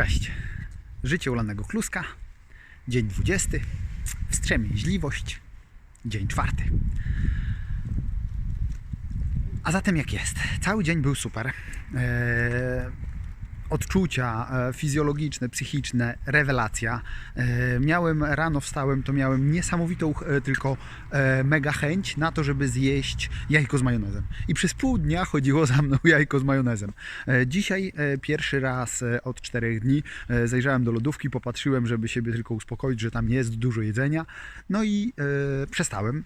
Cześć. Życie ulanego kluska. Dzień 20. Wstrzemięźliwość. Dzień czwarty. A zatem jak jest? Cały dzień był super. Eee, odczucia e, fizjologiczne, psychiczne, rewelacja. E, miałem rano wstałem, to miałem niesamowitą e, tylko mega chęć na to, żeby zjeść jajko z majonezem. I przez pół dnia chodziło za mną jajko z majonezem. Dzisiaj pierwszy raz od czterech dni zajrzałem do lodówki, popatrzyłem, żeby siebie tylko uspokoić, że tam jest dużo jedzenia. No i przestałem,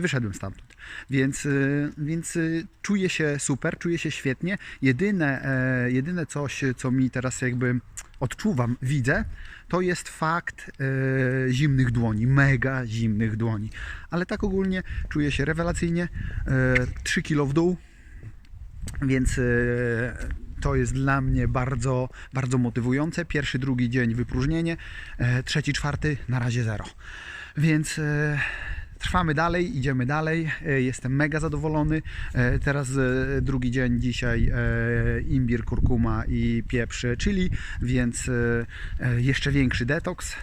wyszedłem stamtąd. Więc, e, więc e, czuję się super, czuję się świetnie. Jedyne, e, jedyne coś, co mi teraz jakby odczuwam, widzę, to jest fakt e, zimnych dłoni, mega zimnych dłoni. Ale tak ogólnie czuję się rewelacyjnie. E, 3 kilo w dół, więc e, to jest dla mnie bardzo, bardzo motywujące. Pierwszy, drugi dzień wypróżnienie, e, trzeci, czwarty na razie zero. Więc e, trwamy dalej, idziemy dalej. E, Jestem mega zadowolony. E, Teraz e, drugi dzień dzisiaj imbir, kurkuma i pieprz chili, więc jeszcze większy detoks.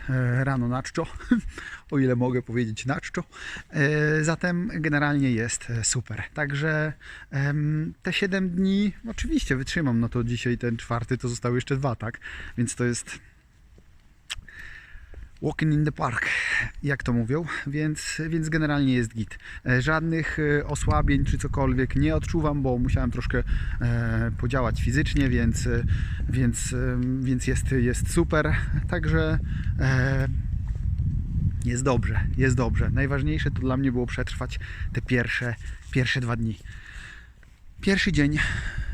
Rano na czczo, o ile mogę powiedzieć na czczo. E, Zatem generalnie jest super. Także te 7 dni oczywiście wytrzymam. No to dzisiaj ten czwarty to zostały jeszcze dwa, tak? Więc to jest Walking in the park, jak to mówią, więc, więc generalnie jest git. E, Żadnych e, osłabień czy cokolwiek nie odczuwam, bo musiałem troszkę e, podziałać fizycznie, więc, więc, więc jest, jest super. Także jest dobrze, jest dobrze. Najważniejsze to dla mnie było przetrwać te pierwsze, pierwsze dwa dni. Pierwszy dzień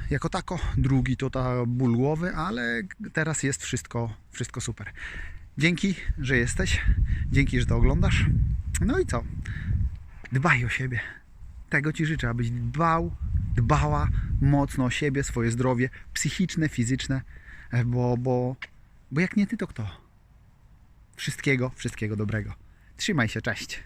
jako tako, drugi to ta ból głowy, ale teraz jest wszystko, wszystko super. Dzięki, że jesteś. Dzięki, że to oglądasz. No i co? Dbaj o siebie. Tego Ci życzę, abyś dbał, dbała mocno o siebie, swoje zdrowie psychiczne, fizyczne, bo, bo, bo jak nie Ty, to kto? Wszystkiego, wszystkiego dobrego. Trzymaj się, cześć.